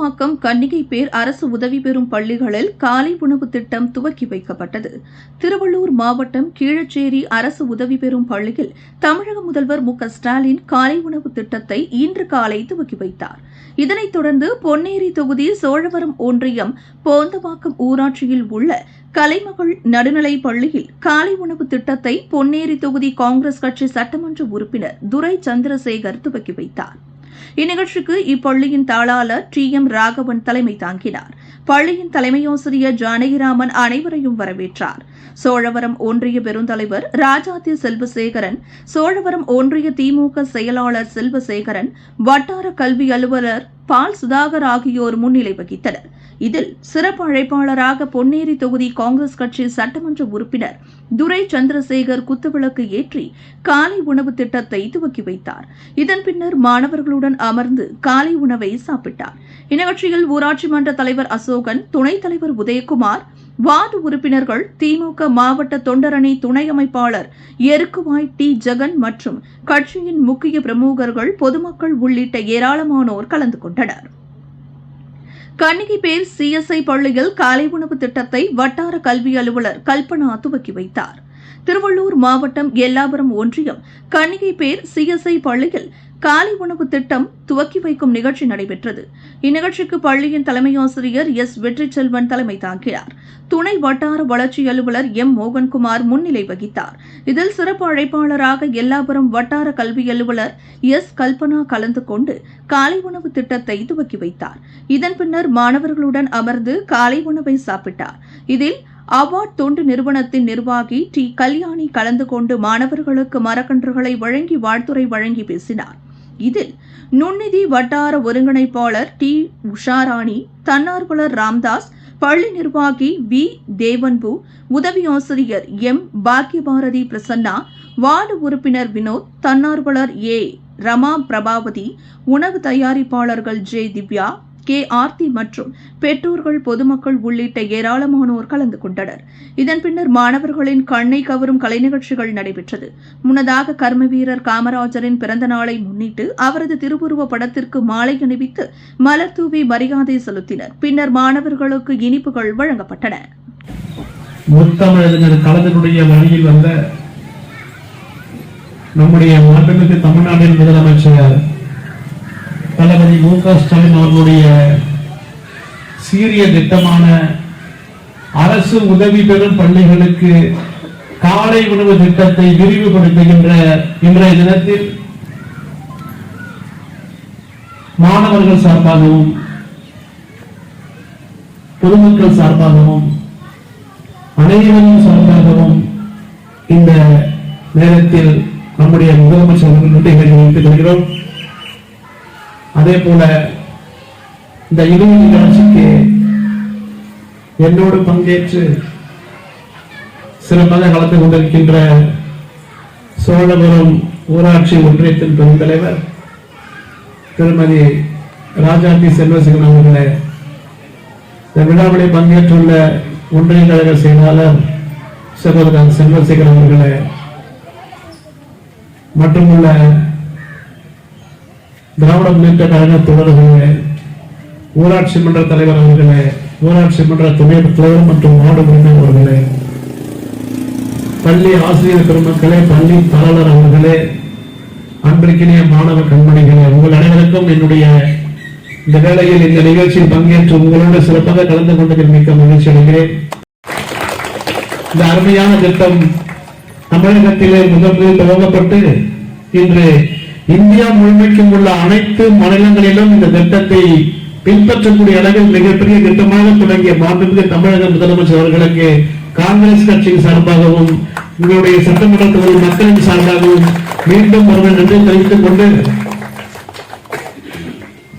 போந்தவாக்கம் கன்னிகை பேர் அரசு உதவி பெறும் பள்ளிகளில் காலை உணவு திட்டம் துவக்கி வைக்கப்பட்டது. திருவள்ளூர் மாவட்டம் கீழச்சேரி அரசு உதவி பெறும் பள்ளியில் தமிழக முதல்வர் மு ஸ்டாலின் காலை உணவு திட்டத்தை இன்று காலை துவக்கி வைத்தார். இதனைத் தொடர்ந்து பொன்னேரி தொகுதி சோழவரம் ஒன்றியம் போந்தவாக்கம் ஊராட்சியில் உள்ள கலைமகள் நடுநிலைப் பள்ளியில் காலை உணவு திட்டத்தை பொன்னேரி தொகுதி காங்கிரஸ் கட்சி சட்டமன்ற உறுப்பினர் துரை சந்திரசேகர் துவக்கி வைத்தார். இந்நிகழ்ச்சிக்கு இப்பள்ளியின் தாளாளர் டி எம் ராகவன் தலைமை தாங்கினார். பள்ளியின் தலைமையாசிரியர் ஜானகிராமன் அனைவரையும் வரவேற்றார். சோழவரம் ஒன்றிய பெருந்தலைவர் ராஜாத்தி செல்வசேகரன் சோழவரம் ஒன்றிய திமுக செயலாளர் செல்வசேகரன் வட்டார கல்வி அலுவலர் பால் சுதாகர் ஆகியோர் முன்னிலை வகித்தனர். இதில் சிறப்பு அழைப்பாளராக பொன்னேரி தொகுதி காங்கிரஸ் கட்சி சட்டமன்ற உறுப்பினர் துரை சந்திரசேகர் குத்துவிளக்கு ஏற்றி காலை உணவு திட்டத்தை துவக்கி வைத்தார். இதன் பின்னர் மாணவர்களுடன் அமர்ந்து காலை உணவை சாப்பிட்டார். இந்நிகழ்ச்சியில் ஊராட்சி மன்ற தலைவர் அசோகன் துணைத் தலைவர் உதயகுமார் வார்டு உறுப்பினர்கள் திமுக மாவட்ட தொண்டரணி துணை அமைப்பாளர் எருக்குவாய் டி. ஜெகன் மற்றும் கட்சியின் முக்கிய பிரமுகர்கள் பொதுமக்கள் உள்ளிட்ட ஏராளமானோர் கலந்து கொண்டனர். கன்னிகை பேர் சிஎஸ்ஐ பள்ளியில் காலை உணவு திட்டத்தை வட்டார கல்வி அலுவலர் கல்பனா துவக்கி வைத்தார். திருவள்ளூர் மாவட்டம் எல்லாபுரம் ஒன்றியம் கன்னிகை பேர் சிஎஸ்ஐ பள்ளியில் காலை உணவு திட்டம் துவக்கி வைக்கும் நிகழ்ச்சி நடைபெற்றது. இந்நிகழ்ச்சிக்கு பள்ளியின் தலைமை ஆசிரியர் எஸ். வெற்றி செல்வன் தலைமை தாங்கினார். துணை வட்டார வளர்ச்சி அலுவலர் எம். மோகன்குமார் முன்னிலை வகித்தார். இதில் சிறப்பு அழைப்பாளராக எல்லாபுரம் வட்டார கல்வி அலுவலர் எஸ். கல்பனா கலந்து கொண்டு காலை உணவு திட்டத்தை துவக்கி வைத்தார். இதன் பின்னர் மாணவர்களுடன் அமர்ந்து காலை உணவை சாப்பிட்டார். இதில் அவார்ட் தொண்டு நிறுவனத்தின் நிர்வாகி டி. கல்யாணி கலந்து கொண்டு மாணவர்களுக்கு மரக்கன்றுகளை வழங்கி வாழ்த்துறை வழங்கி பேசினார். இதில் நுண்ணிதி வட்டார ஒருங்கிணைப்பாளர் டி. உஷாராணி தன்னார்வலர் ராம்தாஸ் பள்ளி நிர்வாகி வி. தேவன்பு உதவி ஆசிரியர் எம். பாக்யபாரதி பிரசன்னா வார்டு உறுப்பினர் வினோத் தன்னார்வலர் ஏ. ரமா பிரபாவதி உணவு தயாரிப்பாளர்கள் ஜே. திவ்யா கே ஆர்த்தி மற்றும் பெற்றோர்கள் பொதுமக்கள் உள்ளிட்ட ஏராளமானோர் கலந்து கொண்டனர். இதன் பின்னர் மாணவர்களின் கண்ணை கவரும் கலை நிகழ்ச்சிகள் நடைபெற்றது. முன்னதாக கர்ம வீரர் காமராஜரின் பிறந்த நாளை முன்னிட்டு அவரது திருவுருவ படத்திற்கு மாலை அணிவித்து மலர் தூவி மரியாதை செலுத்தினர். பின்னர் மாணவர்களுக்கு இனிப்புகள் வழங்கப்பட்டன. முத்தமிழறிஞர் கலைஞருடைய வழியில் வந்த நம்முடைய மாண்புமிகு தமிழ்நாட்டின் முதலமைச்சர் தளபதி மு க ஸ்டாலின் அவர்களுடைய சீரிய திட்டமான அரசு உதவி பெறும் பள்ளிகளுக்கு காலை உணவு திட்டத்தை விரிவுபடுத்துகின்ற இன்றைய தினத்தில் மாணவர்கள் சார்பாகவும் பொதுமக்கள் சார்பாகவும் அனைவரும் சார்பாகவும் இந்த நேரத்தில் நம்முடைய முதலமைச்சர் அவர்கள் நன்றிகளை தெரிவித்துக் கொள்கிறோம். அதே போல இந்த இறுதி நிகழ்ச்சிக்கு என்னோடு பங்கேற்று சிறப்பாக கலந்து கொண்டிருக்கின்ற சோழபுரம் ஊராட்சி ஒன்றியத்தின் பெருந்தலைவர் திருமதி ராஜாத்தி செல்வசிகன் அவர்களே. இந்த விழாவிலே பங்கேற்றுள்ள ஒன்றிய கழக செயலாளர் சகோதரர் செல்வசேகர் அவர்களே. மற்றும் உள்ள திராவிட முன்னேற்ற கழக தோழர்களே ஊராட்சி மன்ற தலைவர் அவர்களே ஊராட்சி மன்ற துணை தலைவர் மற்றும் வார்டு உறுப்பினர் அவர்களே பள்ளி ஆசிரியர் பெருமக்களே பள்ளி தாளர் அவர்களே அன்பிற்கினிய மாணவ கண்மணிகளே உங்கள் அனைவருக்கும் என்னுடைய இந்த வேளையில் இந்த நிகழ்ச்சியில் பங்கேற்று உங்களோடு சிறப்பாக கலந்து கொண்டதில் மிக்க மகிழ்ச்சி அடைகிறேன். இந்த அருமையான திட்டம் தமிழகத்திலே முதல் துவங்கப்பட்டு இன்று இந்தியா முழுமைக்கும் உள்ள அனைத்து மாநிலங்களிலும் இந்த திட்டத்தை பின்பற்றக்கூடிய அளவில் மிகப்பெரிய திட்டமாக தொடங்கிய மாண்புமிகு தமிழக முதலமைச்சர் அவர்களுக்கு காங்கிரஸ் கட்சியின் சார்பாகவும் உங்களுடைய சட்டமன்ற தொகுதி மக்களின் சார்பாகவும் மீண்டும் ஒருவர் நன்றி தெரிவித்துக் கொண்டு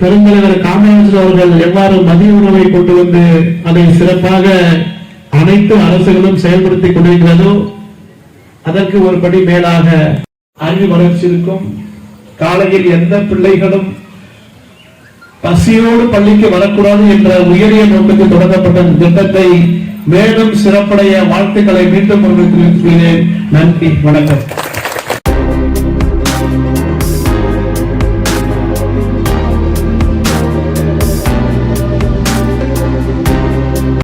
பெருந்தலைவர் காமராஜர் அவர்கள் எவ்வாறு மதிய உணவை கொண்டு வந்து அதை சிறப்பாக அனைத்து அரசுகளும் செயல்படுத்திக் கொண்டிருக்கிறதோ அதற்கு ஒரு படி மேலாக அறிவு வளர்ச்சிக்கும் காலையில் எந்த பிள்ளைகளும் பசியோடு பள்ளிக்கு வரக்கூடாது என்ற உயரிய நோக்கத்தில் தொடங்கப்பட்ட திட்டத்தை மேலும் சிறப்படைய வாழ்த்துக்களை மீண்டும் ஒருவர் நன்றி வணக்கம்.